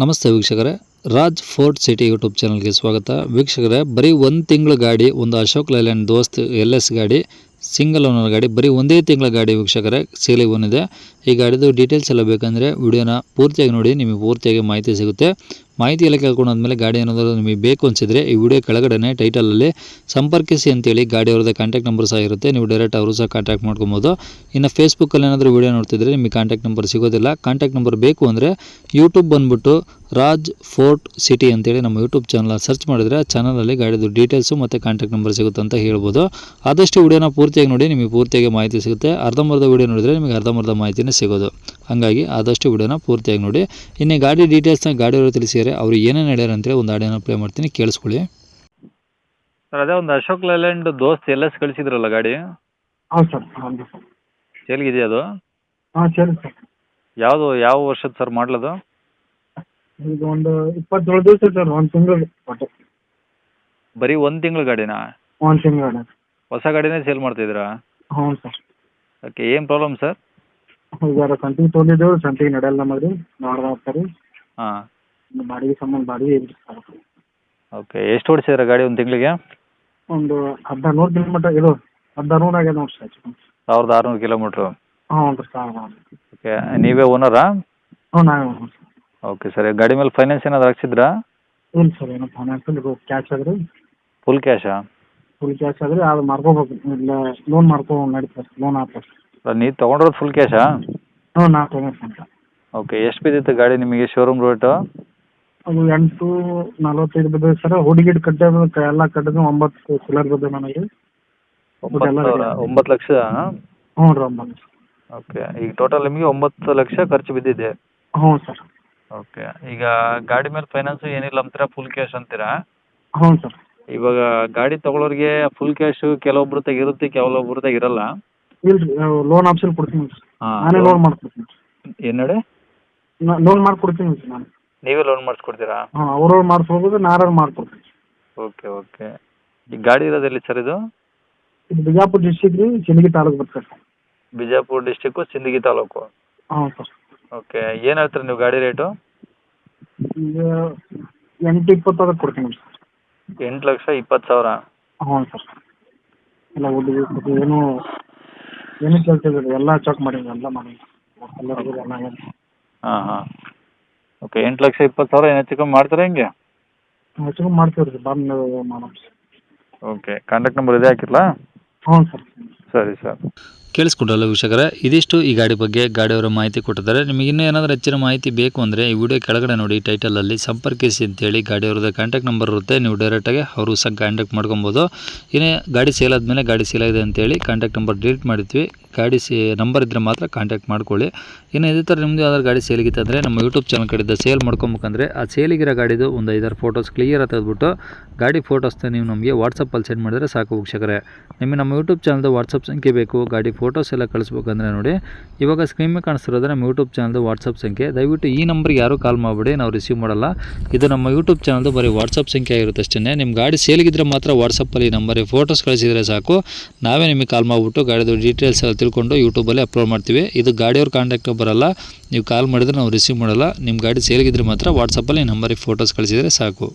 ನಮಸ್ತೆ ವೀಕ್ಷಕರೇ. Raj fort city YouTube ಚಾನಲ್ಗೆ ಸ್ವಾಗತ. ವೀಕ್ಷಕರೇ, ಬರೀ ಒಂದು ತಿಂಗಳ ಗಾಡಿ, ಒಂದು Ashok Leyland Dost L S ಗಾಡಿ, ಸಿಂಗಲ್ ಓನರ್ ಗಾಡಿ, ಬರೀ ಒಂದೇ ತಿಂಗಳ ಗಾಡಿ ವೀಕ್ಷಕರೇ, ಸೇಲಿಗೆ ಬಂದಿದೆ. ಈ ಗಾಡಿದು ಡೀಟೇಲ್ಸ್ ಎಲ್ಲ ಬೇಕಂದರೆ ವಿಡಿಯೋನ ಪೂರ್ತಿಯಾಗಿ ನೋಡಿ, ನಿಮಗೆ ಪೂರ್ತಿಯಾಗಿ ಮಾಹಿತಿ ಸಿಗುತ್ತೆ. ಮಾಹಿತಿ ಎಲ್ಲ ಕೇಳ್ಕೊಂಡಾದ್ಮೇಲೆ ಗಾಡಿ ಏನಾದರೂ ನಿಮಗೆ ಬೇಕು ಅನಿಸಿದ್ರೆ ಈ ವಿಡಿಯೋ ಕೆಳಗಡೆ ಟೈಟಲಲ್ಲಿ ಸಂಪರ್ಕಿಸಿ ಅಂತೇಳಿ ಗಾಡಿ ಅವ್ರದ್ದೇ ಕಾಂಟ್ಯಾಕ್ಟ್ ನಂಬರ್ ಸಹ ಇರುತ್ತೆ. ನೀವು ಡೈರೆಕ್ಟ್ ಅವರು ಸಹ ಕಾಂಟ್ಯಾಕ್ಟ್ ಮಾಡ್ಕೊಬೋದು. ಇನ್ನು ಫೇಸ್ಬುಕ್ಕಲ್ಲಿ ಏನಾದರೂ ವೀಡಿಯೋ ನೋಡ್ತಿದ್ರೆ ನಿಮಗೆ ಕಾಂಟ್ಯಾಕ್ಟ್ ನಂಬರ್ ಸಿಗೋದಿಲ್ಲ. ಕಾಂಟ್ಯಾಕ್ಟ್ ನಂಬರ್ ಬೇಕು ಅಂದರೆ ಯೂಟ್ಯೂಬ್ ಬಂದುಬಿಟ್ಟು ರಾಜ್ ಫೋರ್ಟ್ ಸಿಟಿ ಅಂತೇಳಿ ನಮ್ಮ ಯೂಟ್ಯೂಬ್ ಚಾನಲ್ ಸರ್ಚ್ ಮಾಡಿದರೆ ಆ ಚಾನಲಲ್ಲಿ ಗಾಡಿದು ಡೀಟೇಲ್ಸು ಮತ್ತು ಕಾಂಟ್ಯಾಕ್ಟ್ ನಂಬರ್ ಸಿಗುತ್ತೆ ಅಂತ ಹೇಳ್ಬೋದು. ಆದಷ್ಟು ವಿಡಿಯೋನ ಪೂರ್ತಿಯಾಗಿ ನೋಡಿ, ನಿಮಗೆ ಪೂರ್ತಿಯಾಗಿ ಮಾಹಿತಿ ಸಿಗುತ್ತೆ. ಅರ್ಧಂಬರ್ಧ ವಿಡಿಯೋ ನೋಡಿದರೆ ನಿಮಗೆ ಅರ್ಧಂಬರ್ಧ ಮಾಹಿತಿನೇ ಸಿಗೋದು. ಹಾಗಾಗಿ ಆದಷ್ಟು ವಿಡಿಯೋನ ಪೂರ್ತಿಯಾಗಿ ನೋಡಿ. ಇನ್ನು ಗಾಡಿ ಡೀಟೇಲ್ಸ್ನ ಗಾಡಿಯವರು ತಿಳಿಸಿದರೆ ಅವರು ಏನೇನು ಹೇಳ್ಯಾರ ಅಂತೇಳಿ ಒಂದು ಆಡಿಯೋನ ಪ್ಲೇ ಮಾಡ್ತೀನಿ ಕೇಳಿಸ್ಕೊಳ್ಳಿ. ಸರ್ ಅದೇ ಒಂದು Ashok Leyland Dost L S ಕಳಿಸಿದ್ರಲ್ಲ ಗಾಡಿ? ಹೌದು ಸರ್ ಹೌದು ಸರ್. ಸೇಲ್ಗಿದೆಯಾ ಅದು? ಹಾಂ ಸರಿ ಸರ್. ಯಾವುದು ಯಾವ ವರ್ಷದ ಸರ್ ಮಾಡ್ಲದು? ಈಗ ಒಂದು ಇಪ್ಪತ್ತೇಳು ದಿವಸ ಸರ್ ಒಂದು ತಿಂಗಳು ಒಟ್ಟು. ಬರೀ ಒಂದು ತಿಂಗಳ ಗಾಡಿನಾ? ಒಂದು ತಿಂಗಳು ಹೊಸ ಗಾಡಿನೇ ಸೇಲ್ ಮಾಡ್ತಿದ್ರಾ ಹ್ಞೂ ಸರ್. ಓಕೆ ಏನು ಪ್ರಾಬ್ಲಮ್ ಸರ್? ಈಗ ಸಂತಿಗೆ ತೊಗೊಂಡಿದ್ದೆವು ಸಂತಿಗೆ ನಡೆಯಲ್ಲ ಮಾಡಿ ನೋಡ್ದ ಹೋಗ್ತಾರೆ ಹಾಂ. ಬಾಡಿಗೆ ಸಂಬಂಧ ಬಾಡಿಗೆ ಸರ್ ಓಕೆ ಎಷ್ಟು ಓಡಿಸಿದ್ರ ಗಾಡಿ ಒಂದು ತಿಂಗಳಿಗೆ? ಒಂದು ಹದಿನಾರು ನೂರು ಕಿಲೋಮೀಟರ್ ಇದು ಹದಿನಾರು ನೂರು ಆಗ್ಯದ ನೋಡಿ ಸರ್ ಸಾವಿರದ ಆರುನೂರು ಕಿಲೋಮೀಟ್ರು? ಹ್ಞೂ ರೀ ಸಾವಿರ ಓಕೆ ನೀವೇ ಓನರಾ ಹ್ಞೂ ನಾವೇ ಸರ್. ಓಕೆ ಸರ್ ಗಾಡಿ ಮೇಲೆ ಫೈನಾನ್ಸ್ ಏನಾದ್ರು ಹಾಕ್ಸಿದ್ರಾ? ಇಲ್ಲ ಸರ್ ಏನು ಫೈನಾನ್ಸ್ ಇದು ಕ್ಯಾಶ್ ಅದ್ರಿ ಫುಲ್ ಕ್ಯಾಶಾ ಫುಲ್ ಕ್ಯಾಶ್ ಆದ್ರೆ ಅದು ಮಾಡ್ಕೋಬೇಕು ಇಲ್ಲ ಲೋನ್ ಮಾಡ್ಕೊ ನಡೀತದೆ ಲೋನ್ ಆಗ್ತದೆ ನೀವು ತೊಗೊಂಡಿರೋದು ಫುಲ್ ಕ್ಯಾಶಾ ಹ್ಞೂ ನಾಲ್ಕು ಅಂತ ಓಕೆ ಎಷ್ಟು ಬಿದ್ದಿತ್ತು ಗಾಡಿ ನಿಮಗೆ ಶೋರೂಮ್ ರೇಟು ಅದು ಎಂಟು ನಲವತ್ತೈದು ಬಿದ್ದಿದೆ ಸರ್ ಹುಡುಗಿಡ್ ಕಟ್ಟೋದು ಎಲ್ಲ ಕಟ್ಟಿದ್ರು ಒಂಬತ್ತು ಚಿಲ್ಲರ್ ಬಿದ್ದ ನನಗೆ. ಒಂಬತ್ತು ಸಾವಿರ ಒಂಬತ್ತು ಲಕ್ಷ? ಹ್ಞೂ ರೀ ಒಂಬತ್ತು ಓಕೆ ಈಗ ಟೋಟಲ್ ನಿಮಗೆ ಒಂಬತ್ತು ಲಕ್ಷ ಖರ್ಚು ಬಿದ್ದಿದೆ. ಹ್ಞೂ ಸರ್ ಓಕೆ ಈಗ ಗಾಡಿ ಮೇಲೆ ಫೈನಾನ್ಸ್ ಏನಿಲ್ಲ ಅಂತೀರಾ ಫುಲ್ ಕ್ಯಾಶ್ ಅಂತೀರಾ? ಹ್ಞೂ ಸರ್ ಇವಾಗ ಗಾಡಿ ತಗೊಳ್ಳೋರಿಗೆ ಫುಲ್ ಕ್ಯಾಶು ಕೆಲವೊಬ್ರ ಇರುತ್ತೆ ಕೆಲವೊಬ್ರ ಇರಲ್ಲ ಇಲ್ಲ ಲೋನ್ ಆಪ್ಷನ್ ಕೊಡ್ತೀನಿ ಸರ್ ನಾನೇ ಲೋನ್ ಮಾಡ್ಕೊಡ್ತೀನಿ. ಏನು ನೋಡಿ ಲೋನ್ ಮಾಡ್ಕೊಡ್ತೀನಿ ಸರ್ ನಾನು. ನೀವೇ ಲೋನ್ ಮಾಡಿಸ್ಕೊಡ್ತೀರಾ? ಹಾಂ ಅವ್ರವ್ರು ಮಾಡಿಸ್ಬೋದು ನಾರು ಮಾಡ್ಕೊಡ್ತೀನಿ. Okay okay. ಈ ಗಾಡಿ ಇರೋದು ಎಲ್ಲಿ ಸರ್ ಇದು? ಇದು ಬಿಜಾಪುರ ಡಿಸ್ಟಿಕ್ ರೀ ಸಿಂದಗಿ ತಾಲೂಕು ಬರ್ತದೆ ಸರ್. ಬಿಜಾಪುರ ಡಿಸ್ಟಿಕ್ಕು ಸಿಂದಗಿ ತಾಲೂಕು? ಹ್ಞೂ ಸರ್. ಓಕೆ ಏನು ಹೇಳ್ತೀರಾ ನೀವು ಗಾಡಿ ರೇಟು? ಈಗ ಎಂಟು ಇಪ್ಪತ್ತದಕ್ಕೆ ಕೊಡ್ತೀನಿ ಸರ್. ಎಂಟು ಲಕ್ಷ ಇಪ್ಪತ್ತು ಸಾವಿರ? ಹ್ಞೂ ಸರ್. ಎಲ್ಲ ಹುಡುಗಿ ಹುಡುಗಿ ಏನು ಕೇಳ್ತಿದ್ರು ಎಲ್ಲ ಚೆಕ್ ಮಾಡಿ ಎಲ್ಲ ಮಾಡಿ ಎಲ್ಲರಿಗೂ ಎಲ್ಲ ಏನು ಹಾಂ ಹಾಂ. ಓಕೆ ಎಂಟು ಲಕ್ಷ ಇಪ್ಪತ್ತು ಸಾವಿರ ಏನು ಹೆಚ್ಚು ಕಮ್ಮಿ ಮಾಡ್ತೀರಾ ಹೆಂಗೆ? ಹೆಚ್ಚು ಮಾಡ್ತೀವಿ ರೀ ಬಂದು ಮಾಡೋಣ ಓಕೆ ಕಾಂಟ್ಯಾಕ್ಟ್ ನಂಬರ್ ಇದೇ ಹಾಕಿರಲಾ? ಹ್ಞೂ ಸರ್. ಸರಿ ಸರ್. ಕೇಳಿಸ್ಕೊಂಡ್ರಲ್ಲ ವೀಕ್ಷಕರೇ? ಇದಿಷ್ಟು ಈ ಗಾಡಿ ಬಗ್ಗೆ ಗಾಡಿಯವರ ಮಾಹಿತಿ ಕೊಟ್ಟಿದ್ದಾರೆ. ನಿಮಗೆ ಇನ್ನೂ ಏನಾದರೂ ಹೆಚ್ಚಿನ ಮಾಹಿತಿ ಬೇಕು ಅಂದರೆ ಈ ವಿಡಿಯೋ ಕೆಳಗಡೆ ನೋಡಿ ಟೈಟಲಲ್ಲಿ ಸಂಪರ್ಕಿಸಿ ಅಂತೇಳಿ ಗಾಡಿಯವ್ರದ್ದು ಕಾಂಟ್ಯಾಕ್ಟ್ ನಂಬರ್ ಇರುತ್ತೆ. ನೀವು ಡೈರೆಕ್ಟಾಗಿ ಅವರು ಸಹ ಕಾಂಟ್ಯಾಕ್ಟ್ ಮಾಡ್ಕೊಬೋದು. ಇನ್ನೇ ಗಾಡಿ ಸೇಲ್ ಆದಮೇಲೆ ಗಾಡಿ ಸೇಲ್ ಆಗಿದೆ ಅಂತೇಳಿ ಕಾಂಟ್ಯಾಕ್ಟ್ ನಂಬರ್ ಡಿಲೀಟ್ ಮಾಡಿದ್ವಿ ಗಾಡಿ ಸೇ ನಂಬರ್ ಇದ್ದರೆ ಮಾತ್ರ ಕಾಂಟ್ಯಾಕ್ಟ್ ಮಾಡ್ಕೊಳ್ಳಿ. ಇನ್ನು ಇದೇ ಥರ ನಿಮ್ಮದು ಯಾವ್ದಾದ್ರು ಗಾಡಿ ಸೇಲಿಗಿತ್ತು ಅಂದರೆ ನಮ್ಮ ಯೂಟ್ಯೂಬ್ ಚಾನಲ್ ಕಡೆಯಿಂದ ಸೇಲ್ ಮಾಡ್ಕೊಬೇಕಂದ್ರೆ ಆ ಸೇಲಿಗಿರೋ ಗಾಡಿದು ಒಂದು ಐದಾರು ಫೋಟೋಸ್ ಕ್ಲಿಯರ್ ತೆಗೆದ್ಬಿಟ್ಟು ಗಾಡಿ ಫೋಟೋಸ್ನ ನೀವು ನಮಗೆ ವಾಟ್ಸಪ್ಪಲ್ಲಿ ಸೆಂಡ್ ಮಾಡಿದರೆ ಸಾಕು ವೀಕ್ಷಕರೇ. ನಿಮಗೆ ನಮ್ಮ ಯೂಟ್ಯೂಬ್ ಚಾನಲ್ದು ವಾಟ್ಸಪ್ ಸಂಖ್ಯೆ ಬೇಕು, ಗಾಡಿ ಫೋಟೋಸ್ ಎಲ್ಲ ಕಳಿಸ್ಬೇಕಂದ್ರೆ ನೋಡಿ, ಇವಾಗ ಸ್ಕ್ರೀನ್ ಮೇಲೆ ಕಾಣಿಸ್ತಿರೋದು ನಮ್ಮ ಯೂಟ್ಯೂಬ್ ಚಾನಲ್ದು ವಾಟ್ಸಪ್ ಸಂಖ್ಯೆ. ದಯವಿಟ್ಟು ಈ ನಂಬರ್ಗೆ ಯಾರೂ ಕಾಲ್ ಮಾಡಿಬಿಡಿ, ನಾವು ರಿಸೀವ್ ಮಾಡಲ್ಲ. ಇದು ನಮ್ಮ ಯೂಟ್ಯೂಬ್ ಚಾನಲ್ದು ಬರೀ ವಾಟ್ಸಪ್ ಸಂಖ್ಯೆ ಆಗಿರುತ್ತೆ ಅಷ್ಟೇ ನಿಮ್ಮ ಗಾಡಿ ಸೇಲಿಗಿದ್ರೆ ಮಾತ್ರ ವಾಟ್ಸಪ್ಪಲ್ಲಿ ನಂಬರಿಗೆ ಫೋಟೋಸ್ ಕಳಿಸಿದರೆ ಸಾಕು. ನಾವೇ ನಿಮಗೆ ಕಾಲ್ ಮಾಡಿಬಿಟ್ಟು ಗಾಡಿದು ಡೀಟೇಲ್ಸ್ ಎಲ್ಲ ತಿಳ್ಕೊಂಡು ಯೂಟ್ಯೂಬಲ್ಲಿ ಅಪ್ಲೋಡ್ ಮಾಡ್ತೀವಿ. ಇದು ಗಾಡಿಯವ್ರ ಕಾಂಟ್ಯಾಕ್ಟ್ ಬರಲ್ಲ ನೀವು ಕಾಲ್ ಮಾಡಿದ್ರೆ ನಾವು ರಿಸೀವ್ ಮಾಡಲ್ಲ. ನಿಮ್ಮ ಗಾಡಿ ಸೇಲಿಗಿದ್ರೆ ಮಾತ್ರ ವಾಟ್ಸಪ್ಪಲ್ಲಿ ಈ ನಂಬರಿಗೆ ಫೋಟೋಸ್ ಕಳಿಸಿದರೆ ಸಾಕು.